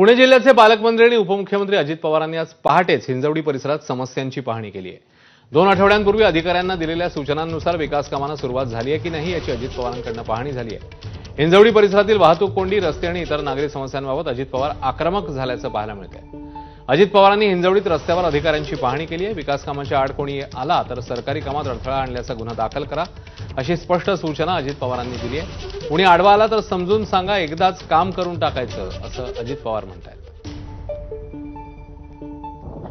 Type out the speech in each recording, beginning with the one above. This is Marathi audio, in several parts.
पुणे जिल्ह्याचे पालकमंत्री आणि उपमुख्यमंत्री अजित पवारांनी आज पहाटेच हिंजवडी परिसरात समस्यांची पाहणी केली आहे. दोन आठवड्यांपूर्वी अधिकाऱ्यांना दिलेल्या सूचनांनुसार विकास कामांना सुरुवात झाली आहे की नाही याची अजित पवारांकडनं पाहणी झाली आहे. हिंजवडी परिसरातील वाहतूक कोंडी रस्ते आणि इतर नागरी समस्यांबाबत अजित पवार आक्रमक झाल्याचं पाहायला मिळतंय. अजित पवारांनी हिंजवडीत रस्त्यावर अधिकाऱ्यांची पाहणी केली आहे. विकास कामाच्या आड कोणी आला तर सरकारी कामात अडथळा आणल्याचा गुन्हा दाखल करा अशी स्पष्ट सूचना अजित पवारांनी दिली आहे. कुणी आडवा आला तर समजून सांगा एकदाच काम करून टाकायचं असं अजित पवार म्हणतायत.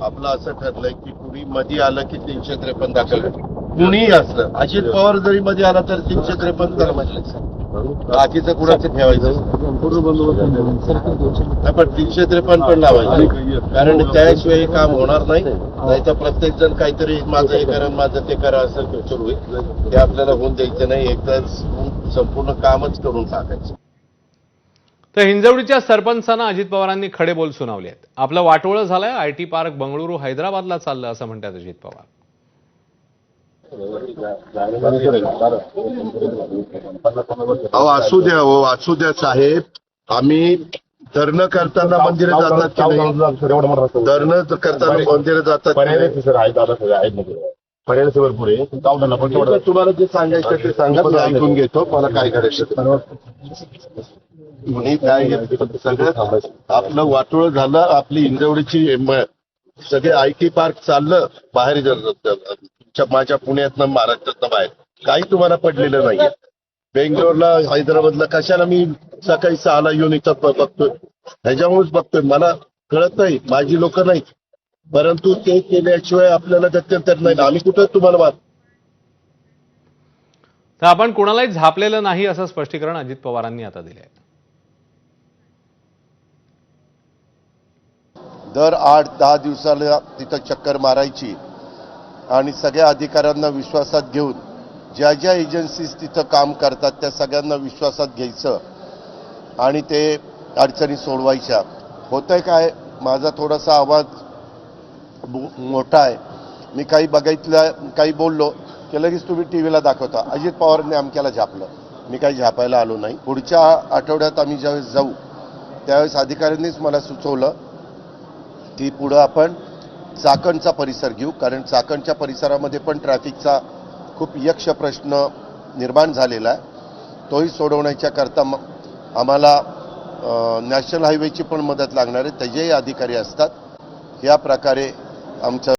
आपलं असं ठरलंय की कुणी मध्ये आलं की तीनशे त्रेपन्न दाखल कुणीही असलं. अजित पवार जरी मध्ये आला तर तीनशे त्रेपन्न तर बाकीचं कुणाचं ठेवायचं? नाही, पण तीनशे त्रेपन्न पण लावायचं. कारण त्याशिवाय हे काम होणार नाही. नाही तर प्रत्येक जण काहीतरी माझं हे करा माझं ते करा असं सुरू होईल. ते आपल्याला होऊन द्यायचं नाही. एकदाच संपूर्ण कामच करून टाकायचं. तर हिंजवडीच्या सरपंचांना अजित पवारांनी खडे बोल सुनावले आहेत. आपलं वाटोळं झालंय. आय टी पार्क बंगळुरू हैदराबादला चाललं असं म्हणतात अजित पवार. अहो असू द्या हो असू द्या साहेब आम्ही धरणं करताना मंदिरं जातात की नाही धरणं करताना मंदिरं जातात की पर्याय नाही? नाही सर आहेत दादा सगळे आहेत ना सगळे. पर्याय तर भरपूर आहे पण जाऊ द्या ना, पण ठीक आहे, तेवढं तुम्हाला जे सांगायचं ते सांगा मी ऐकून घेतो मला काय करायचं ते. कुणी काय सगळं आपलं वाटोळ झालं आपली इंजवडीची म- सगळे आय टी पार्क चाललं बाहेर ज- तुमच्या माझ्या पुण्यातनं महाराष्ट्रातनं बाहेर. काही तुम्हाला पडलेलं नाहीये. बेंगलोरला हैदराबादला कशाला मी सकाळी सहाला येऊन इथं बघतोय? ह्याच्यामुळेच बघतोय. मला कळत नाही. माझी लोक नाही परंतु ते केल्याशिवाय आपल्याला गत्यंतर नाही. आम्ही कुठं तुम्हाला तर आपण कुणालाही झापलेलं नाही असं स्पष्टीकरण अजित पवारांनी आता दिलं आहे दर आठ दहा दिवसाला तिथं चक्कर मारायची. आणि सगळ्या अधिकाऱ्यांना विश्वासात घेऊन ज्या ज्या एजन्सीज तिथं काम करतात त्या सगळ्यांना विश्वासात घ्यायचं. आणि ते अडचणी सोडवायच्या. होतंय काय? माझा थोडासा आवाज मोठा आहे. मी काही बघितलं काही बोललो की लगेच तुम्ही टी व्हीला दाखवता. अजित पवारांनी आमक्याला झापलं. मी काही झापायला आलो नाही. पुढच्या आठवड्यात आम्ही ज्यावेळेस जाऊ त्यावेळेस अधिकाऱ्यांनीच मला सुचवलं की पुढं आपण चाकणचा परिसर घेऊ कारण चाकणच्या परिसरामध्ये पण ट्रॅफिकचा खूप यक्ष प्रश्न निर्माण झालेला आहे. तोही सोडवण्याच्या करता म- आम्हाला नॅशनल हायवेची पण मदत लागणार आहे. त्याचेही अधिकारी असतात या प्रकारे आमचं